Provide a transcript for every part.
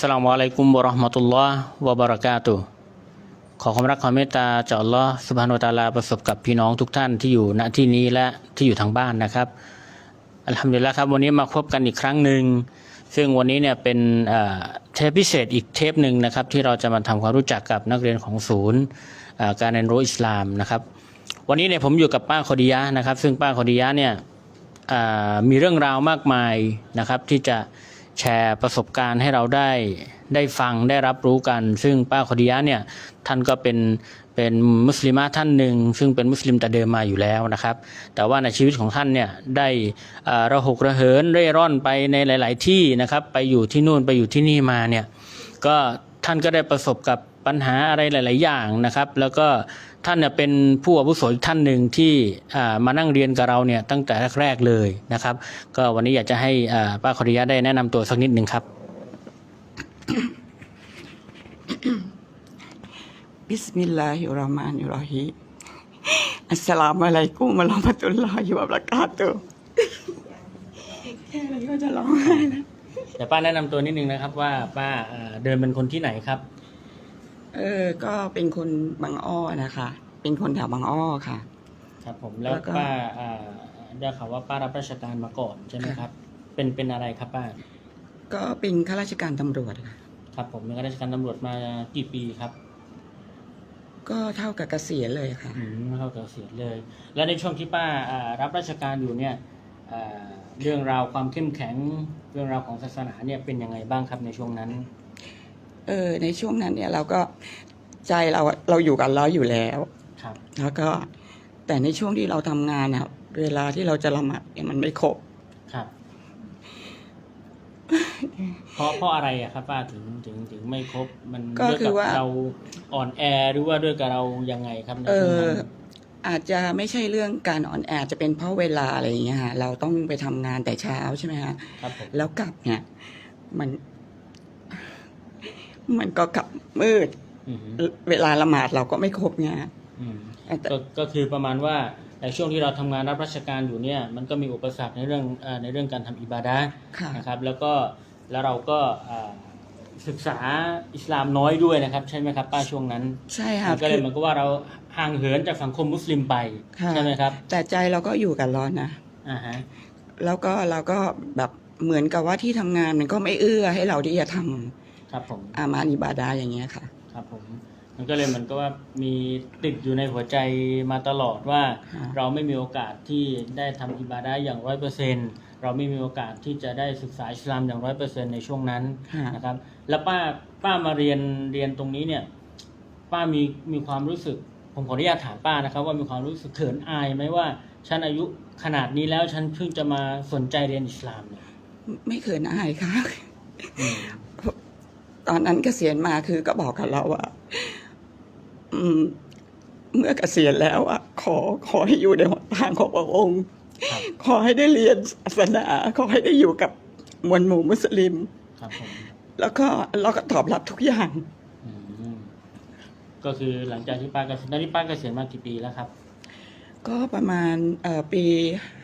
สลามอะลัยกุมวะเรห์มะตุลลอฮ์วะบะเรากาตุขอความรักความเมตตาจากอัลลอฮ์สุบฮานุตาลาประสบกับพี่น้องทุกท่านที่อยู่ณที่นี้และที่อยู่ทางบ้านนะครับอัลฮัมดุลิลละครับวันนี้มาพบกันอีกครั้งหนึ่งซึ่งวันนี้เนี่ยเป็นเทปพิเศษอีกเทปหนึ่งนะครับที่เราจะมาทำความรู้จักกับนักเรียนของศูนย์การเรียนรู้อิสลามนะครับ วันนี้เนี่ยผมอยู่กับป้าคอดียะนะครับ ซึ่งป้าคอดียะเนี่ยมีเรื่องราวมากมายนะครับที่จะ แชร์ประสบการณ์ให้เราได้ได้ฟังได้รับรู้กัน ซึ่งป้าคดียะเนี่ยท่านก็เป็นเป็นมุสลิมะท่านหนึ่ง ซึ่งเป็นมุสลิมแต่เดิมมาอยู่แล้วนะครับ แต่ว่าในชีวิตของท่านเนี่ยได้อาระหกระเหินเร่ร่อนไปในหลาย ๆ ที่นะครับ ไปอยู่ที่นู่นไปอยู่ที่นี่มาเนี่ยก็ท่านก็ได้ประสบกับ ปัญหาอะไรหลาย ๆ อย่างนะครับ แล้วก็ท่านเนี่ยเป็นผู้อาวุโสอีกท่านหนึ่งที่อ่ามานั่งเรียนกับเราเนี่ยตั้งแต่แรก ๆ เลยนะครับ ก็วันนี้อยากจะให้อ่าป้าคอริยะได้แนะนำตัวสักนิดหนึ่งครับบิสมิลลาฮิรเราะห์มานิรเราะฮีมอัสสลามุอะลัยกุมวะเราะมะตุลลอฮิวะบะเราะกาตุฮ์แค่นี้ก็จะร้องไห้แล้วเดี๋ยวป้าแนะนำตัวนิดนึงนะครับว่าป้าอ่าเดินเป็นคนที่ไหนครับ เออ ก็เป็นคนบางอ้อนะคะ เป็นคนแถวบางอ้อค่ะ ครับผมแล้วแล้วก็ ป้าอ่าได้ข่าวว่าป้ารับราชการมาก่อนใช่ไหมครับ เป็นเป็นอะไรครับป้าก็เป็นข้าราชการตำรวจค่ะ ครับผมเป็นข้าราชการตำรวจมากี่ปีครับก็เท่ากับเกษียณเลยค่ะ อืมเข้าเกษียณเลย แล้วในช่วงที่ป้าอ่ารับราชการอยู่เนี่ยอ่าเรื่องราวความเข้มแข็งเรื่องราวของศาสนาเนี่ยเป็นยังไงบ้างครับในช่วงนั้น เออในช่วงนั้นเนี่ยเราก็ใจเราเราอยู่กับเราอยู่แล้ว ครับ แล้วก็แต่ในช่วงที่เราทำงานอะเวลาที่เราจะละหมาดเนี่ยมันไม่ครบ ครับ เพราะเพราะอะไรอะครับป้าถึงถึงถึงไม่ครบมันก็ด้วยคือกับว่า เราอ่อนแอหรือว่าด้วยกับเรายังไงครับในเอช่วงอนั้นอาจจะไม่ใช่เรื่องการอ่อนแออาจจะเป็นเพราะเวลาอะไรอย่างเงี้ยฮะเราต้องไปทำงานแต่เช้าใช่ไหมฮะ ครับผมแล้วกลับเนี่ย มัน มันก็กลับมืด อืมเวลาละหมาดเราก็ไม่ครบไงฮะอืมแต่ก็ก็คือประมาณว่าในช่วงที่เราทำงานรับราชการอยู่เนี่ยมันก็มีอุปสรรคในเรื่องเอ่อในเรื่องการทำอิบาดะห์ค่ะ นะครับ แล้วก็แล้วเราก็อ่าศึกษาอิสลามน้อยด้วยนะครับ ใช่ไหมครับป้าช่วงนั้นใช่ค่ะมันก็เลยเหมือนกับว่าเราห่างเหินจากสังคมมุสลิมไปค่ะใช่ไหมครับแต่ใจเราก็อยู่กับร้อนนะ อ่าฮะแล้วก็เราก็แบบเหมือนกับว่าที่ทำงานมันก็ไม่เอื้อให้เราที่จะทำ ครับผมอามานิบาดาอย่างเงี้ยค่ะ ครับผมมันก็เลยเหมือนกับว่ามีติดอยู่ในหัวใจมาตลอดว่าค่ะเราไม่มีโอกาสที่ได้ทำอิบาดะห์อย่างร้อยเปอร์เซ็นเราไม่มีโอกาสที่จะได้ศึกษาอิสลามอย่างร้อยเปอร์เซ็นในช่วงนั้นค่ะนะครับ แล้วป้าป้ามาเรียนเรียนตรงนี้เนี่ย ป้ามีมีความรู้สึก ผมขออนุญาตถามป้านะครับ ว่ามีความรู้สึกเขินอายไหมว่าฉันอายุขนาดนี้แล้วฉันเพิ่งจะมาสนใจเรียนอิสลามเนี่ยไม่เคยอายค่ะ อืม ตอนนั้นเกษียณมาคือก็บอกกับเราว่าอืมเมื่อเกษียณแล้วอะขอขอให้อยู่ในหนทางของพระองค์ครับขอให้ได้เรียนศาสนา ขอให้ได้อยู่กับมวลหมู่มุสลิมครับผมแล้วก็เราก็ตอบรับทุกอย่างอืมก็คือหลังจากที่ป้าเกษียณตอนนี้ป้าเกษียณมากี่ปีแล้วครับ ก็ประมาณเอ่อปี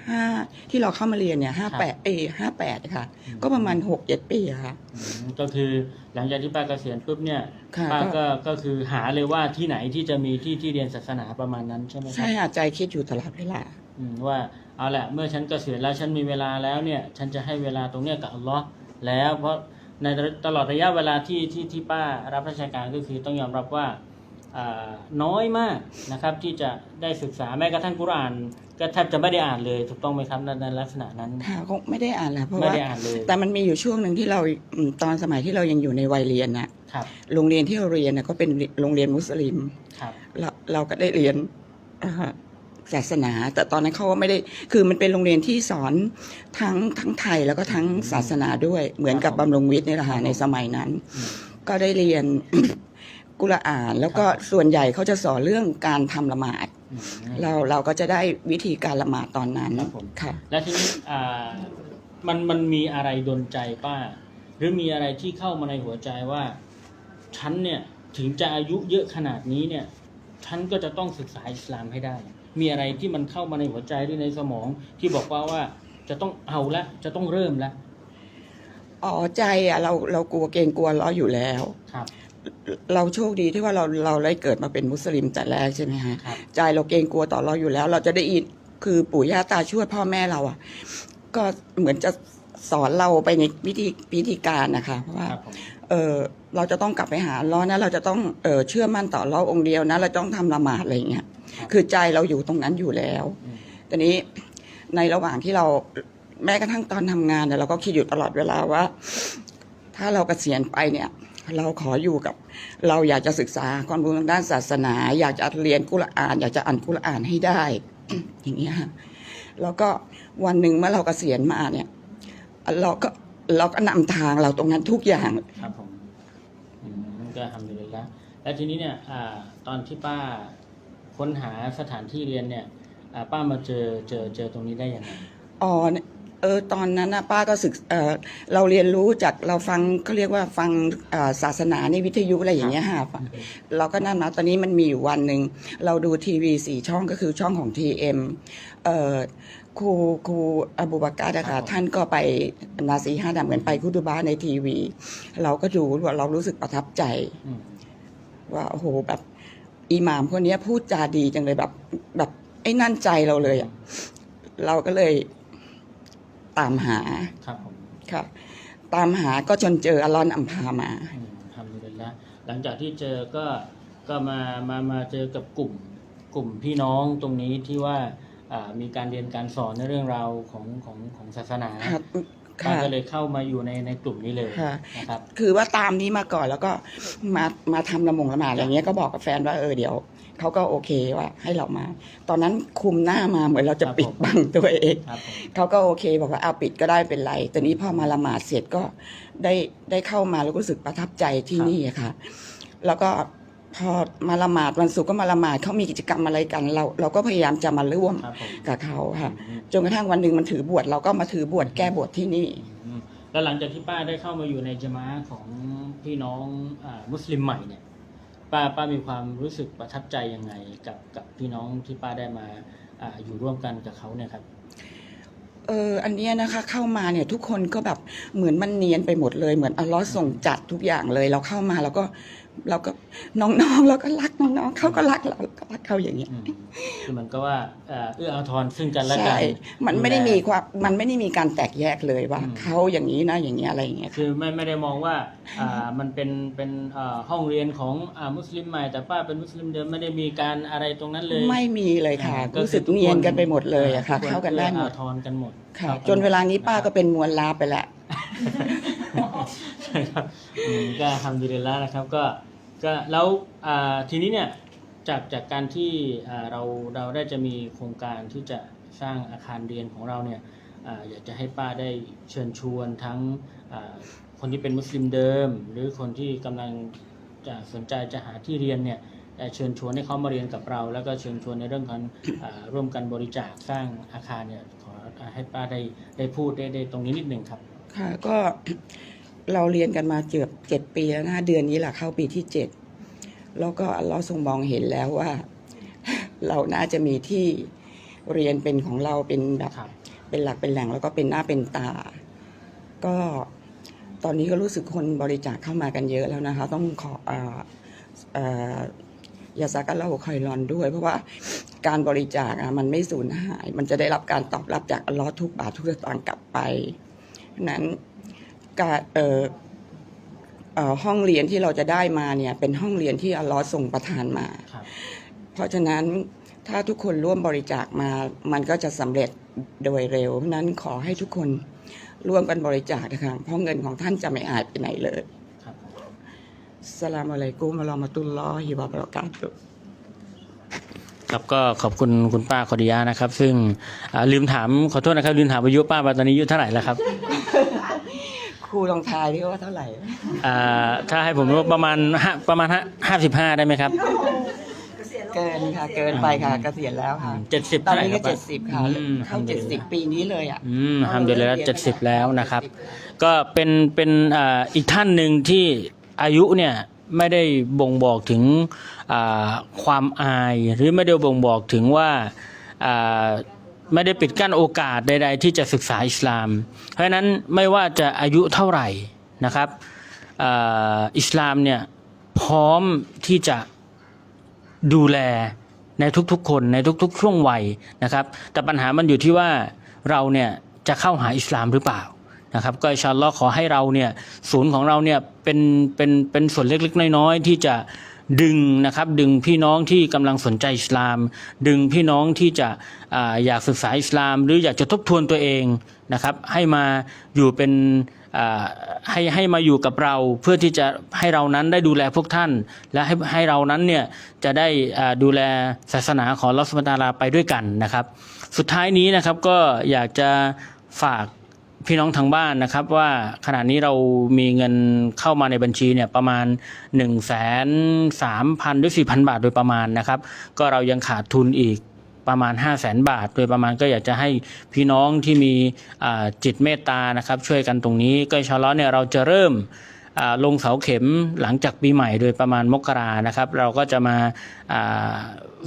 ห้าที่เราเข้ามาเรียนเนี่ยห้าแปดเอห้าแปดค่ะอืมก็ประมาณหกเจ็ดปีอะค่ะอืมก็คือหลังจากที่ป้าเกษียณปุ๊บเนี่ยค่ะป้าก็ก็ก็คือหาเลยว่าที่ไหนที่จะมีที่ที่เรียนศาสนาประมาณนั้นใช่ไหมครัใช่ค่ะใจคิดอยู่ตลอดเวลาอืมว่าเอาแหละเมื่อฉันเกษียณแล้วฉันมีเวลาแล้วเนี่ย ฉันจะให้เวลาตรงเนี้ยกับอัลลอฮ์แล้วเพราะในตลอดระยะเวลาที่ที่ที่ป้ารับราชการก็คือต้องยอมรับว่าอ่า น้อยมากนะครับที่จะได้ศึกษาแม้กระทั่งกุรอาน ก็แทบจะไม่ได้อ่านเลยถูกต้องไหมครับในในลักษณะนั้นค่ะคงไม่ได้อ่านแล้วเพราะไม่ว่าได้อ่านเลยแต่มันมีอยู่ช่วงหนึ่งที่เราอืมตอนสมัยที่เรายังอยู่ในวัยเรียนนะครับโรงเรียนที่เราเรียนน่ะก็เป็นโรงเรียนมุสลิมครับเราเราก็ได้เรียนอ่าศาสนา แต่ตอนนั้นเขาก็ไม่ได้คือมันเป็นโรงเรียนที่สอนทั้งทั้งไทยแล้วก็ทั้งศาสนาด้วย เหมือนกับบำรุงวิทย์นี่แหละค่ะในสมัยนั้นอืมก็ได้เรียน กุรอานแล้วก็ครับส่วนใหญ่เขาจะสอนเรื่องการทำละหมาด อืม เราเราก็จะได้วิธีการละหมาดตอนนั้นครับผม ค่ะ แล้วทีนี้อ่ามันมันมีอะไรดนใจป้า หรือมีอะไรที่เข้ามาในหัวใจว่าฉันเนี่ยถึงจะอายุเยอะขนาดนี้เนี่ยฉันก็จะต้องศึกษาอิสลามให้ได้ มีอะไรที่มันเข้ามาในหัวใจหรือในสมอง ที่บอกว่าว่าจะต้องเอาละจะต้องเริ่มละอ๋อใจอะเราเรากลัวเกรงกลัวล้ออยู่แล้ว ครับ เราโชคดีที่ว่าเราเราได้เกิดมาเป็นมุสลิมแต่แรกใช่ไหมฮะครับใจเราเกรงกลัวต่อเราอยู่แล้ว เราจะได้อินคือปู่ย่าตาช่วยพ่อแม่เราอะ ก็เหมือนจะสอนเราไปในวิธีวิธีการนะคะเพราะว่าครับผมเออเราจะต้องกลับไปหาอัลล้อฮ์นะ เราจะต้องเออเชื่อมั่นต่ออัลล้อฮ์องค์เดียวนะ เราต้องทำละหมาดอะไรอย่างเงี้ยคือใจเราอยู่ตรงนั้นอยู่แล้วอืมตอนนี้ในระหว่างที่เราแม้กระทั่งตอนทำงานเนี่ยเราก็คิดอยู่ตลอดเวลาว่า ถ้าเราเกษียณไปเนี่ย เราขออยู่กับ เราอยากจะศึกษาความรู้ทางด้านศาสนา อยากจะเรียนกุรอาน อยากจะอ่านกุรอานให้ได้ อย่างเงี้ยค่ะแล้วก็วันหนึ่งเมื่อเราเกษียณมาเนี่ย เราก็เราก็นำทางเราตรงนั้นทุกอย่างครับผมอืมก็ทำอยู่เลยละแล้วทีนี้เนี่ยอ่าตอนที่ป้าค้นหาสถานที่เรียนเนี่ยอ่าป้ามาเจอเจอเจอตรงนี้ได้ยังไงอ๋อ เนี่ยเออตอนนั้นนะป้าก็ศึกเออเราเรียนรู้จากเราฟังเขาเรียกว่าฟังเอ่อศาสนาในวิทยุอะไรอย่างเงี้ยค่ะฟังเราก็นั่นมาตอนนี้มันมีอยู่วันหนึ่งเราดูทีวีสี่ช่องก็คือช่องของทีเอ็มเอ่อครูครูอบูบากาดะครัค่ะบผมท่านก็ไปนาซีฮาดาเหมือนไปคุตุบาในทีวี เราก็ดูว่าเรารู้สึกประทับใจอืมว่าโอ้โหแบบอิหม่ามคนเนี้ยพูดจาดีจังเลยแบบแบบไอ้นั่นใจเราเลยอะเราก็เลย ตามหาครับผมค่ะตามหาก็จนเจออลอนอัมพามา อืมทำอยู่เลยละหลังจากที่เจอก็ก็มามามาเจอกับกลุ่มกลุ่มพี่น้องตรงนี้ที่ว่าอ่ามีการเรียนการสอนในเรื่องราวของของของศาสนาครับป้าค่ะ ก็เลยเข้ามาอยู่ในในกลุ่มนี้เลยค่ะ นะครับ คือว่าตามนี้มาก่อนแล้วก็มามาทำละมงละหมาดอะไรเงี้ยก็บอกกับแฟนว่าเออเดี๋ยว เขาก็โอเคว่าให้เรามา ตอนนั้นคุมหน้ามาเหมือนเราจะครับปิดผมบังตัวเองครับผมเขาก็โอเค บอกว่าเอาปิดก็ได้เป็นไรแต่นี้พอมาละหมาดเสร็จก็ได้ได้เข้ามาแล้วก็รู้สึกประทับใจที่นี่อะค่ะ แล้วก็พอมาละหมาดวันศุกร์ก็มาละหมาดเขามีกิจกรรมอะไรกัน เราเราก็พยายามจะมาร่วมครับผมกับเขาค่ะ อืมจนกระทั่งวันหนึ่งมันถือบวชเราก็มาถือบวชแก้บวชที่นี่ อืมแล้วหลังจากที่ป้าได้เข้ามาอยู่ในจามะของพี่น้องอามุสลิมใหม่เนี่ย ป้าป้ามีความรู้สึกประทับใจยังไงกับกับพี่น้องที่ป้าได้มาอาอยู่ร่วมกันกับเขาเนี่ยครับ เอออันเนี้ยนะคะเข้ามาเนี่ยทุกคนก็แบบเหมือนมันเนียนไปหมดเลยเหมือนอัลลอฮ์ส่งจัดทุกอย่างเลยเราเข้ามาแล้วก็ เราก็น้องๆเราก็รักน้องๆเขาก็รักเราเราก็รักเขาอย่างเงี้ย อืมคือมันก็ว่าเอ่อเอื้ออาทรซึ่งกันและกัใช่นมันไม่ได้ดูแลมีความมันไม่ได้มีการแตกแยกเลยว่าอืม เขาอย่างนี้นะอย่างนี้อะไรอย่างเงี้ย คือไม่ไม่ได้มองว่าอ่ามันเป็นเป็นอ่าห้องเรียนของอ่ามุสลิมใหม่แต่ป้าเป็นมุสลิมเดิมไม่ได้มีการอะไรตรงนั้นเลยไม่มีเลยค่ะ อ่ารู้สึกทุเนียนกันไปหมดเลยอ่อะค่ะ ทุเข้ากันได้หมดเอื้ออาทรกันหมดค่ะข้กัจนเวลานี้ป้าก็ะเป็นมวลลาไปแล้ว ครับใช่ครับอืมก็ทำดีเลยแล้วนะครับก็ก็แล้วอ่าทีนี้เนี่ยจากจากการที่อ่าเราเราได้จะมีโครงการที่จะสร้างอาคารเรียนของเราเนี่ยอ่าอยากจะให้ป้าได้เชิญชวนทั้งอ่าคนที่เป็นมุสลิมเดิม หรือคนที่กำลังจะสนใจจะหาที่เรียนเนี่ยได้เชิญชวนให้เขามาเรียนกับเรา แล้วก็เชิญชวนในเรื่องของอ่าร่วมกันบริจาคสร้างอาคารเนี่ยขอให้ป้าได้ได้พูดได้ได้ตรงนี้นิดหนึ่งครับ ค่ะก็ เราเรียนกันมาเกือบเจ็ดปีแล้วนะเดือนนี้แหละเข้าปีที่เจ็ดแล้วก็เราทรงมองเห็นแล้วว่า เราน่าจะมีที่เรียนเป็นของเราเป็นแบบครับเป็นหลักเป็นแหล่งแล้วก็เป็นหน้าเป็นตา ก็ตอนนี้ก็รู้สึกคนบริจาคเข้ามากันเยอะแล้วนะคะ ต้องขออ่าอ่ายาซากัลลาโฮคอยรอนด้วย เพราะว่าการบริจาคอะมันไม่สูญหาย มันจะได้รับการตอบรับจากอัลลอฮ์ทุกบาททุกสตางค์กลับไปฉะนั้น การเอ่อเอ่อห้องเรียนที่เราจะได้มาเนี่ย เป็นห้องเรียนที่อัลลอฮ์ส่งประทานมาครับเพราะฉะนั้นถ้าทุกคนร่วมบริจาคมา มันก็จะสำเร็จโดยเร็วเพราะฉะนั้นขอให้ทุกคนร่วมกันบริจาคนะคะเพราะเงินของท่านจะไม่อายไปไหนเลยครับผมสลามอะลัยกุมวะเราะมะตุลลอฮิวะบะเราะกาตุฮ์ครับก็ขอบคุณคุณป้าขอดิยานะครับ ซึ่งอ่าลืมถามขอโทษนะครับลืมถามอายุป้าว่าตอนนี้อายุเท่าไหร่แล้วครับ ครูลองทายดิว่าเท่าไหร่ อ่าถ้าให้ผมว่าประมาณห้าประมาณห้าสิบห้าได้ไหมครับ เกินค่ะ เกินไปค่ะเกษียณแล้วค่ะ เจ็ดสิบตอนเท่าไหร่นี้คก็รับเจ็ดสิบค่ะอืมเข้าเจ็ดสิบปีนี้เลยอะอืมทำเดือนแล้วเจ็ดสิบแล้วนะครับ ก็เป็นเป็นอ่าอีกท่านหนึ่งที่อายุเนี่ยไม่ได้บ่งบอกถึงอ่าความอาย หรือไม่ได้บ่งบอกถึงว่าอ่า ไม่ได้ปิดกั้นโอกาสใด ๆ ที่จะศึกษาอิสลาม เพราะฉะนั้นไม่ว่าจะอายุเท่าไหร่นะครับอ,อิสลามเนี่ยพร้อมที่จะดูแลในทุกๆ คนในทุกๆ ช่วงวัยนะครับ แต่ปัญหามันอยู่ที่ว่าเราเนี่ยจะเข้าหาอิสลามหรือเปล่านะครับ ก็อิชาลลอขอให้เราเนี่ยศูนย์ของเราเนี่ยเป็นเป็นเป็นส่วนเล็กๆ น้อยๆ ที่จะ ดึงนะครับดึงพี่น้องที่กำลังสนใจอิสลาม ดึงพี่น้องที่จะออยากศึกษาอิสลาม หรืออยากจะทบทวนตัวเองนะครับ ให้มาอยู่เป็นให้ให้มาอยู่กับเราเพื่อที่จะให้เรานั้นได้ดูแลพวกท่าน และให้ให้เรานั้นเนี่ยจะได้ดูแลศาสนาของลอสมตาลาไปด้วยกันนะครับ สุดท้ายนี้นะครับก็อยากจะฝาก พี่น้องทางบ้านนะครับว่าขณะนี้เรามีเงินเข้ามาในบัญชีเนี่ยประมาณ1นึ่งแสนสามพันหรือสี่พันบาทโดยประมาณนะครับ ก็เรายังขาดทุนอีกประมาณ 5 0 0แสนบาท โดยประมาณก็อยากจะให้พี่น้องที่มีจิตเมตตานะครับ ช่วยกันตรงนี้ก็ชาอัลลอเนี่ยเราจะเริ่ม ลงเสาเข็มหลังจากปีใหม่โดยประมาณมกรานะครับ เราก็จะมา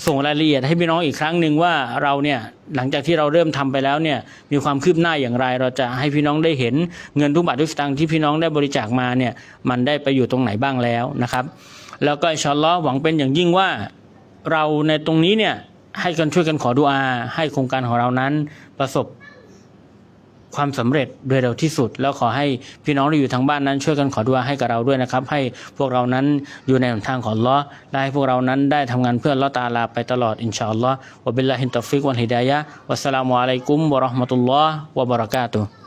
ส่งรายละเอียดให้พี่น้องอีกครั้งหนึ่งว่าเราเนี่ยหลังจากที่เราเริ่มทำไปแล้วเนี่ยมีความคืบหน้าอย่างไร เราจะให้พี่น้องได้เห็นเงินทุกบาททุกสตางค์ที่พี่น้องได้บริจาคมาเนี่ยมันได้ไปอยู่ตรงไหนบ้างแล้วนะครับ แล้วก็ชอลลอฮ์หวังเป็นอย่างยิ่งว่าเราในตรงนี้เนี่ยให้กันช่วยกันขอดุอา ให้โครงการของเรานั้นประสบ ความสำเร็จโดยเร็วที่สุด แล้วขอให้พี่น้องที่อยู่ทางบ้านนั้น ช่วยกันขอดุอาให้กับเราด้วยนะครับ ให้พวกเรานั้นอยู่ในหนทางของล้อฮ์และให้พวกเรานั้นได้ทำงานเพื่อล้อตาลาไปตลอดอินชาอัลลอฮ์วะบิลลาฮินตอฟิกวันฮิดายะวัสสลามุอะลัยกุมวะเราะห์มะตุลลอฮ์วะบะเราะกาตุฮ์